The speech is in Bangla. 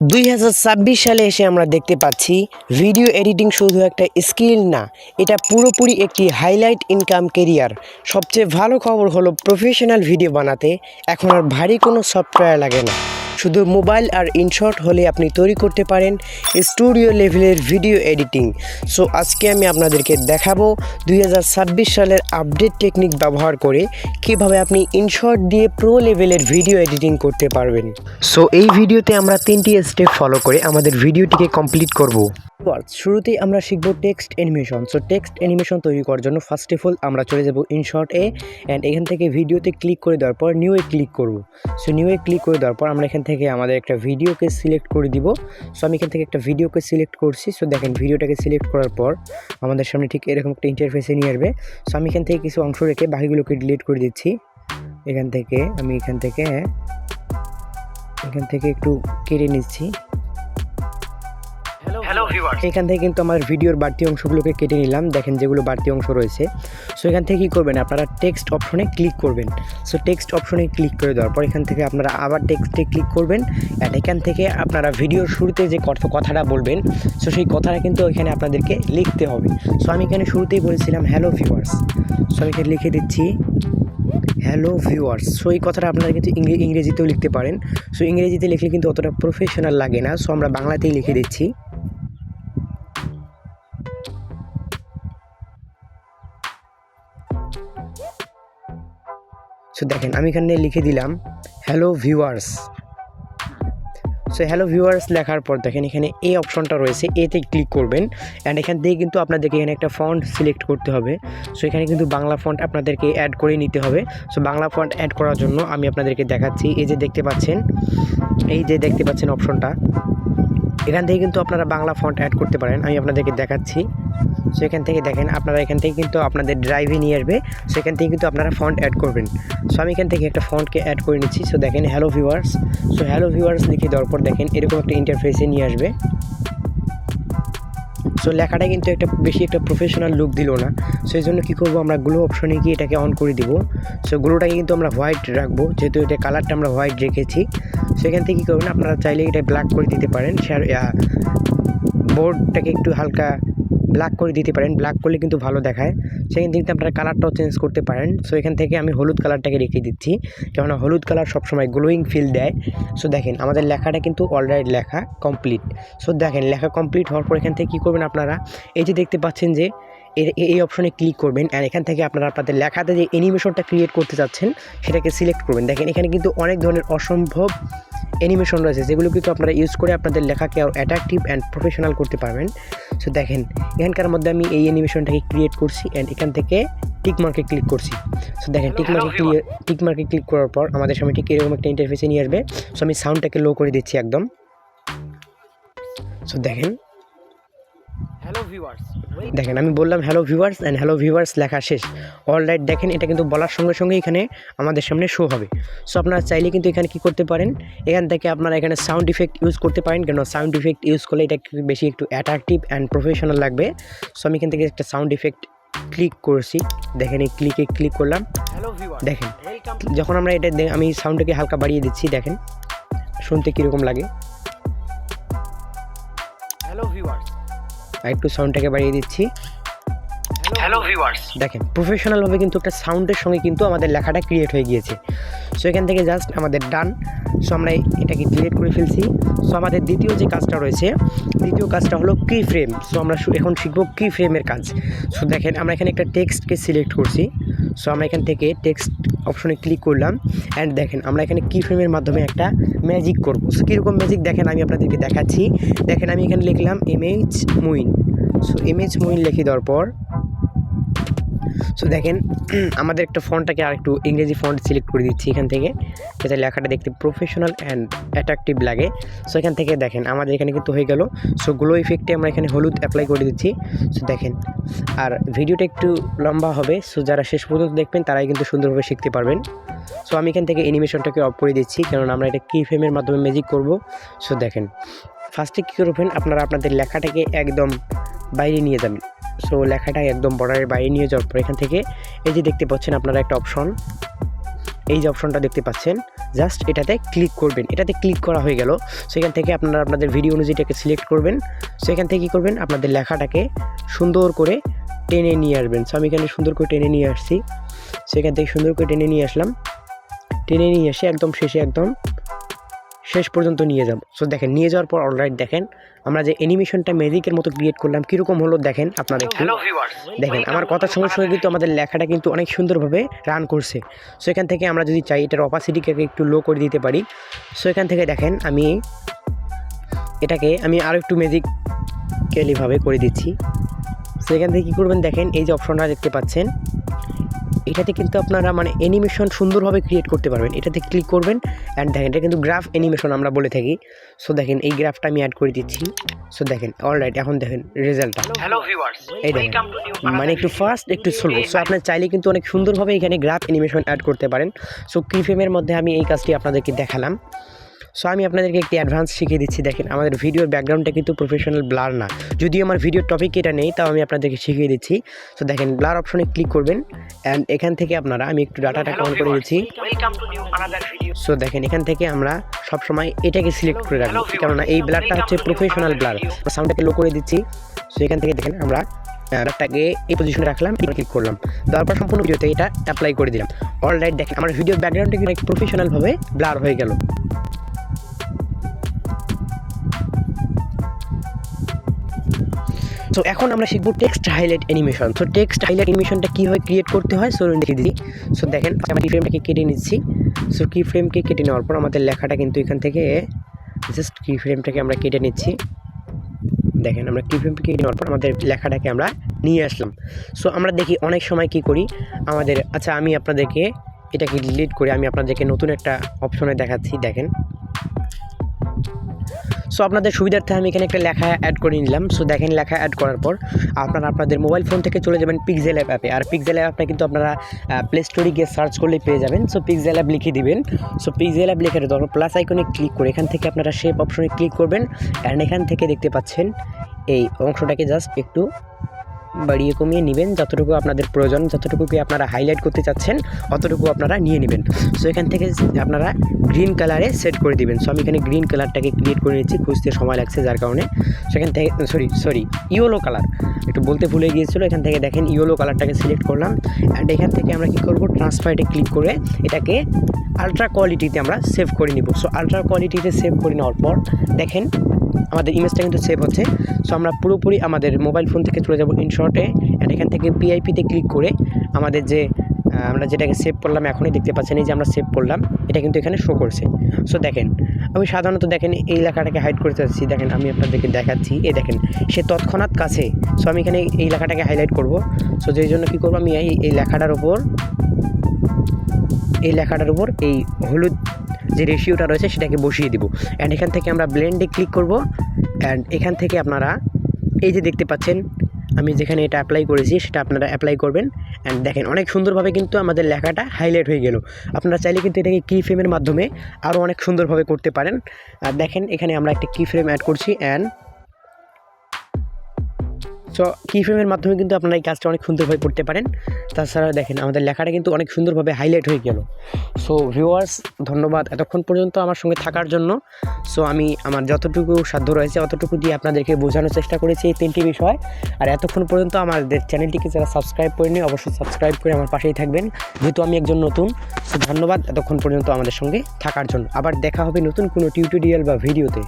দুই হাজার ছাব্বিশ সালে এসে আমরা দেখতে পাচ্ছি ভিডিও এডিটিং শুধু একটা স্কিল না, এটা পুরোপুরি একটি হাইলাইট ইনকাম কেরিয়ার সবচেয়ে ভালো খবর হলো প্রফেশনাল ভিডিও বানাতে, এখন আর ভারী কোনো সফটওয়্যার লাগে না। শুধু মোবাইল আর ইনশর্ট হলে আপনি তৈরি করতে পারেন স্টুডিও লেভেলের ভিডিও এডিটিং। সো, আজকে আমি আপনাদেরকে দেখাবো দুই হাজার ছাব্বিশ সালের আপডেট টেকনিক ব্যবহার করে কীভাবে আপনি ইনশর্ট দিয়ে প্রো লেভেলের ভিডিও এডিটিং করতে পারবেন। সো, এই ভিডিওতে আমরা তিনটি স্টেপ ফলো করে আমাদের ভিডিওটিকে কমপ্লিট করব। শুরুতেই আমরা শিখব text animation so text animation তৈরি করার জন্য ফার্স্ট অফ অল আমরা চলে যাব ইনশর্ট এ অ্যান্ড এখান থেকে ভিডিওতে ক্লিক করে দেওয়ার পর নিউ এ ক্লিক করব। সো নিউ এ ক্লিক করে দেওয়ার পর আমরা এখান থেকে আমাদের একটা ভিডিওকে সিলেক্ট করে দিব। সো আমি এখান থেকে একটা ভিডিওকে সিলেক্ট করছি। সো দেখেন ভিডিওটাকে সিলেক্ট করার পর আমাদের সামনে ঠিক এরকম একটা ইন্টারফেসে নিয়ে আসবে। সো আমি এখান থেকে কিছু অংশ রেখে বাকিগুলোকে ডিলিট করে দিচ্ছি। এখান থেকে আমি এখান থেকে এখান থেকে একটু কেটে নিচ্ছি। এখান থেকে কিন্তু আমার ভিডিওর বাড়তি অংশগুলোকে কেটে নিলাম। দেখেন যেগুলো বাড়তি অংশ রয়েছে। সো এখান থেকে কী করবেন? আপনারা টেক্সট অপশনে ক্লিক করবেন। সো টেক্সট অপশনে ক্লিক করে দেওয়ার পর এখান থেকে আপনারা আবার টেক্সটে ক্লিক করবেন। অ্যান্ড এখান থেকে আপনারা ভিডিওর শুরুতে যে কথা কথাটা বলবেন সো সেই কথাটা কিন্তু এখানে আপনাদেরকে লিখতে হবে। সো আমি এখানে শুরুতেই বলেছিলাম হ্যালো ভিউয়ার্স সো আমি এখানে লিখে দিচ্ছি হ্যালো ভিউয়ার্স সো এই কথাটা আপনারা কিন্তু ইংরে- ইংরেজিতেও লিখতে পারেন। সো ইংরেজিতে লিখলে কিন্তু অতটা প্রফেশনাল লাগে না। সো আমরা বাংলাতেই লিখে দিচ্ছি। সো দেখেন, আমি এখানে লিখে দিলাম hello viewers so hello viewers লেখার পর দেখেন, এখানে এই অপশনটা রয়েছে এতে ক্লিক করবেন অ্যান্ড এখান থেকে কিন্তু আপনাদেরকে এখানে একটা ফন্ট সিলেক্ট করতে হবে। সো এখানে কিন্তু বাংলা ফন্ট আপনাদেরকে অ্যাড করে নিতে হবে। সো বাংলা ফন্ট অ্যাড করার জন্য আমি আপনাদেরকে দেখাচ্ছি, এই যে দেখতে পাচ্ছেন, এই যে দেখতে পাচ্ছেন অপশনটা এখান থেকে কিন্তু আপনারা বাংলা ফন্ট অ্যাড করতে পারেন। আমি আপনাদেরকে দেখাচ্ছি। সো এখান থেকে দেখেন, আপনারা এখান থেকে কিন্তু আপনাদের ড্রাইভে নিয়ে আসবে। সো এখান থেকে কিন্তু আপনারা ফন্ট অ্যাড করবেন। সো আমি এখান থেকে একটা ফন্টকে অ্যাড করে নিচ্ছি। সো দেখেন hello viewers so hello viewers লিখে দেওয়ার পর দেখেন, এরকম একটা ইন্টারফেসে নিয়ে আসবে। সো লেখাটা কিন্তু একটা বেশি একটা প্রফেশনাল লুক দিল না। সেই জন্য কী করব, আমরা গ্লো অপশনে গিয়ে এটাকে অন করে দিব। সো গ্লোটাকে কিন্তু আমরা হোয়াইট রাখব, যেহেতু এটা কালারটা আমরা হোয়াইট রেখেছি। সেখান থেকে কী করবেন, আপনারা চাইলে এটা ব্ল্যাক করে দিতে পারেন। বোর্ডটাকে একটু হালকা ব্ল্যাক করে দিতে পারেন। ব্ল্যাক করলে কিন্তু ভালো দেখায়। সেখান থেকে আপনারা কালারটাও চেঞ্জ করতে পারেন। সো এখান থেকে আমি হলুদ কালারটাকে রেখে দিচ্ছি। কেননা হলুদ কালার সবসময় গ্লোয়িং ফিল দেয়। সো দেখেন, আমাদের লেখাটা কিন্তু অলরেডি লেখা কমপ্লিট সো দেখেন, লেখা কমপ্লিট হওয়ার পর এখান থেকে কী করবেন আপনারা? এই যে দেখতে পাচ্ছেন যে এই অপশনে ক্লিক করবেন। আর এখান থেকে আপনারা আপনাদের লেখাতে যে অ্যানিমেশনটা ক্রিয়েট করতে চাচ্ছেন, সেটাকে সিলেক্ট করবেন। দেখেন, এখানে কিন্তু অনেক ধরনের অসম্ভব অ্যানিমেশন রয়েছে, যেগুলো কিন্তু আপনারা ইউজ করে আপনাদের লেখাকে আরও অ্যাট্রাকটিভ অ্যান্ড প্রফেশনাল করতে পারবেন। সো দেখেন এখানকার মধ্যে আমি এই অ্যানিমেশনটাকে ক্রিয়েট করছি অ্যান্ড এখান থেকে টিক মার্কে ক্লিক করছি। সো দেখেন টিক মার্কে টিক মার্কে ক্লিক করার পর আমাদের সামনে ঠিক এরকম একটা ইন্টারফেসে নিয়ে আসবে। সো আমি সাউন্ডটাকে লো করে দিচ্ছি একদম। সো দেখেন। হ্যালো ভিউয়ার্স দেখেন আমি বললাম hello viewers and hello viewers লেখা শেষ। অল রাইট দেখেন এটা কিন্তু বলার সঙ্গে সঙ্গে এখানে আমাদের সামনে শো হবে। সো আপনারা চাইলে কিন্তু এখানে কি করতে পারেন? এখান থেকে আপনারা এখানে সাউন্ড ইফেক্ট ইউজ করতে পারেন কেন সাউন্ড ইফেক্ট ইউজ করলে এটা বেশি একটু অ্যাট্রাকটিভ অ্যান্ড প্রফেশনাল লাগবে। সো আমি এখান থেকে একটা সাউন্ড ইফেক্ট ক্লিক করছি। দেখেন এই ক্লিকে ক্লিক করলাম। দেখেন যখন আমরা এটা আমি সাউন্ডটাকে হালকা বাড়িয়ে দিচ্ছি দেখেন শুনতে কীরকম লাগে। হ্যালো ভিউয়ার্স একটু সাউন্ডটাকে বাড়িয়ে দিচ্ছি। হ্যালো ভিউয়ার্স দেখেন প্রফেশনালভাবে কিন্তু একটা সাউন্ডের সঙ্গে কিন্তু আমাদের লেখাটা ক্রিয়েট হয়ে গিয়েছে। সো এখান থেকে জাস্ট আমাদের ডান সো আমরা এটাকে ক্রিয়েট করে ফেলছি। সো আমাদের দ্বিতীয় যে কাজটা রয়েছে দ্বিতীয় কাজটা হলো কি ফ্রেম সো আমরা এখন শিখব কি ফ্রেমের কাজ। সো দেখেন আমরা এখানে একটা টেক্সটকে সিলেক্ট করছি। সো আমরা এখান থেকে টেক্সট অপশনে ক্লিক করলাম অ্যান্ড দেখেন আমরা এখানে কি ফ্রেমের মাধ্যমে একটা ম্যাজিক করব। সো কীরকম ম্যাজিক দেখেন আমি আপনাদেরকে দেখাচ্ছি। দেখেন আমি এখানে লিখলাম MH Muin so MH Muin লিখে দেওয়ার পর সো দেখেন, আমাদের একটা ফন্টটাকে আর একটু ইংরেজি ফন্ট সিলেক্ট করে দিচ্ছি এখান থেকে। যাতে লেখাটা দেখতে প্রফেশনাল অ্যান্ড অ্যাট্রাকটিভ লাগে। সো এখান থেকে দেখেন, আমাদের এখানে কিন্তু হয়ে গেল। সো গ্লো ইফেক্টে আমরা এখানে হলুদ অ্যাপ্লাই করে দিচ্ছি। সো দেখেন, আর ভিডিওটা একটু লম্বা হবে। সো যারা শেষ পর্যন্ত দেখবেন, তারাই কিন্তু সুন্দরভাবে শিখতে পারবেন। সো আমি এখান থেকে অ্যানিমেশনটাকে অফ করে দিচ্ছি। কারণ আমরা এটা কি ফ্রেমের মাধ্যমে ম্যাজিক করব। সো দেখেন ফার্স্টে কী করবেন? আপনারা আপনাদের লেখাটাকে একদম বাইরে নিয়ে যাবেন। সো লেখাটা একদম বর্ডারের বাইরে নিয়ে যাওয়ার পর এখান থেকে এই যে দেখতে পাচ্ছেন আপনারা একটা অপশন এই যে অপশনটা দেখতে পাচ্ছেন জাস্ট এটাতে ক্লিক করবেন। এটাতে ক্লিক করা হয়ে গেল। সেখান থেকে আপনারা আপনাদের ভিডিও অনুযায়ীটাকে সিলেক্ট করবেন। সেখান থেকে কী করবেন? আপনাদের লেখাটাকে সুন্দর করে টেনে নিয়ে আসবেন। সো আমি এখানে সুন্দর করে টেনে নিয়ে আসছি। সেখান থেকে সুন্দর করে টেনে নিয়ে আসলাম। টেনে নিয়ে এসে একদম শেষে একদম শেষ পর্যন্ত নিয়ে যাব। সো দেখেন নিয়ে যাওয়ার পর অলরাইট দেখেন আমরা যে অ্যানিমেশনটা ম্যাজিকের মতো ক্রিয়েট করলাম কীরকম হলো দেখেন আপনারা একটু। দেখেন আমার কথার সঙ্গে সঙ্গে কিন্তু আমাদের লেখাটা কিন্তু অনেক সুন্দরভাবে রান করছে। সো এখান থেকে আমরা যদি চাই এটার অপাসিটিকে একটু লো করে দিতে পারি। সো এখান থেকে দেখেন আমি এটাকে আমি আরও একটু ম্যাজিক্যালিভাবে করে দিচ্ছি। সো এখান থেকে কী করবেন দেখেন এই যে অপশনটা দেখতে পাচ্ছেন। এটাতে কিন্তু আপনারা মানে অ্যানিমেশন সুন্দরভাবে ক্রিয়েট করতে পারবেন। এটাতে ক্লিক করবেন অ্যান্ড দেখেন এটা কিন্তু গ্রাফ অ্যানিমেশন আমরা বলে থাকি। সো দেখেন এই গ্রাফটা আমি অ্যাড করে দিচ্ছি। সো দেখেন অলরাইট এখন দেখেন রেজাল্টটা এই দেখেন মানে একটু ফাস্ট একটু স্লো সো আপনার চাইলে কিন্তু অনেক সুন্দরভাবে এখানে গ্রাফ অ্যানিমেশন অ্যাড করতে পারেন। সো কিফেমের মধ্যে আমি এই কাজটি আপনাদেরকে দেখালাম। সো আমি আপনাদেরকে একটি অ্যাডভান্স শিখিয়ে দিচ্ছি, দেখেন, আমাদের ভিডিওর ব্যাকগ্রাউন্ডটা কিন্তু প্রফেশনাল ব্লার না। যদিও আমার ভিডিওর টপিক এটা নেই, তাও আমি আপনাদেরকে শিখিয়ে দিচ্ছি। সো দেখেন ব্লার অপশনে ক্লিক করবেন অ্যান্ড এখান থেকে আপনারা, আমি একটু ডাটাটা অন করে দিচ্ছি সো দেখেন, এখান থেকে আমরা সবসময় এটাকে সিলেক্ট করে রাখব, কেননা এই ব্লারটা হচ্ছে প্রফেশনাল ব্লার সাউন্ডটাকে লো করে দিচ্ছি। সো এখান থেকে দেখেন, আমরা ব্লারটাকে এই পজিশনে রাখলাম ক্লিক করলাম। তারপর সম্পূর্ণ ভিডিওতে এটা অ্যাপ্লাই করে দিলাম। অলরাইট দেখেন, আমার ভিডিও ব্যাকগ্রাউন্ডটা কিন্তু প্রফেশনালভাবে ব্লার হয়ে গেল। সো এখন আমরা শিখব text highlight animation so text highlight অ্যানিমেশনটা কীভাবে ক্রিয়েট করতে হয়? সো দেখিয়ে দিই সো দেখেন আমরা কি ফ্রেমটাকে কেটে নিচ্ছি। সো কি ফ্রেমকে কেটে নেওয়ার পর আমাদের লেখাটা কিন্তু এখান থেকে জাস্ট কি ফ্রেমটাকে আমরা কেটে নিচ্ছি। দেখেন, আমরা কি ফ্রেমকে কেটে নেওয়ার পর আমাদের লেখাটাকে আমরা নিয়ে আসলাম। সো আমরা দেখি অনেক সময় কি করি? আমাদের আচ্ছা আমি আপনাদেরকে এটাকে ডিলিট করে আমি আপনাদেরকে নতুন একটা অপশনে দেখাচ্ছি। দেখেন সো আপনাদের সুবিধার্থে আমি এখানে একটা লেখা অ্যাড করে নিলাম। সো দেখেন লেখা অ্যাড করার পর আপনারা আপনাদের মোবাইল ফোন থেকে চলে যাবেন পিক্সেল অ্যাপ অ্যাপে আর পিক্সেল অ্যাপটা কিন্তু আপনারা প্লে স্টোরে গিয়ে সার্চ করলেই পেয়ে যাবেন। সো পিক্সেল অ্যাপ লিখে দিবেন। সো পিক্সেল অ্যাপ লিখে পর প্লাস আইকনে ক্লিক করে এখান থেকে আপনারা শেপ অপশনে ক্লিক করবেন। অ্যান্ড এখান থেকে দেখতে পাচ্ছেন এই অংশটাকে জাস্ট একটু বাড়িয়ে কমিয়ে নেবেন। যতটুকু আপনাদের প্রয়োজন যতটুকু কি আপনারা হাইলাইট করতে চাচ্ছেন, অতটুকু আপনারা নিয়ে নেবেন। সো এখান থেকে আপনারা গ্রিন কালারে সেট করে দিবেন। সো আমি এখানে গ্রিন কালারটাকে ক্রিয়েট করে নিচ্ছি, খুঁজতে সময় লাগছে যার কারণে। সেখান থেকে সরি সরি ইয়েলো কালার একটু বলতে ভুলে গিয়েছিল, এখান থেকে দেখেন ইয়েলো কালারটাকে সিলেক্ট করলাম। অ্যান্ড এখান থেকে আমরা কী করব? ট্রান্সফারেটে ক্লিক করে এটাকে আলট্রা কোয়ালিটিতে আমরা সেভ করে নিব। সো আলট্রা কোয়ালিটিতে সেভ করে নেওয়ার পর দেখেন আমাদের ইমেজটা কিন্তু সেভ হচ্ছে। সো আমরা পুরোপুরি আমাদের মোবাইল ফোন থেকে চলে যাব ইনশর্টে অ্যান্ড এখান থেকে পিআইপিতে ক্লিক করে আমাদের যে আমরা যেটাকে সেভ করলাম এখনই দেখতে পাচ্ছেন, এই যে আমরা সেভ করলাম, এটা কিন্তু এখানে শো করছে। সো দেখেন, আমি সাধারণত দেখেন এই লেখাটাকে হাইড করতে চাচ্ছি দেখেন, আমি আপনাদেরকে দেখাচ্ছি। এই দেখেন, সে তৎক্ষণাৎ কাছে। সো আমি এখানে এই লেখাটাকে হাইলাইট করব। সো যেই জন্য কী করব আমি এই এই লেখাটার ওপর এই লেখাটার উপর এই হলুদ যে রেশিওটা রয়েছে সেটাকে বসিয়ে দিব। অ্যান্ড এখান থেকে আমরা ব্লেন্ডে ক্লিক করব। অ্যান্ড এখান থেকে আপনারা এই যে দেখতে পাচ্ছেন, আমি যেখানে এটা অ্যাপ্লাই করেছি সেটা আপনারা অ্যাপ্লাই করবেন। অ্যান্ড দেখেন, অনেক সুন্দরভাবে কিন্তু আমাদের লেখাটা হাইলাইট হয়ে গেল। আপনারা চাইলে কিন্তু এটাকে কি ফ্রেমের মাধ্যমে আরও অনেক সুন্দরভাবে করতে পারেন। আর দেখেন, এখানে আমরা একটা কি ফ্রেম অ্যাড করছি। অ্যান্ড সো কি ফ্রেমের মাধ্যমে কিন্তু আপনারা এই কাজটা অনেক সুন্দরভাবে করতে পারেন। তাছাড়া দেখেন, আমাদের লেখাটা কিন্তু অনেক সুন্দরভাবে হাইলাইট হয়ে গেল। সো ভিউয়ার্স ধন্যবাদ এতক্ষণ পর্যন্ত আমার সঙ্গে থাকার জন্য। সো আমি আমার যতটুকু সাধ্য রয়েছে, অতটুকু দিয়ে আপনাদেরকে বোঝানোর চেষ্টা করেছি এই তিনটি বিষয়। আর এতক্ষণ পর্যন্ত আমাদের চ্যানেলটিকে যারা সাবস্ক্রাইব করেনি অবশ্যই সাবস্ক্রাইব করে আমার পাশেই থাকবেন। যেহেতু আমি একজন নতুন সো ধন্যবাদ এতক্ষণ পর্যন্ত আমাদের সঙ্গে থাকার জন্য। আবার দেখা হবে নতুন কোনো টিউটোরিয়াল বা ভিডিওতে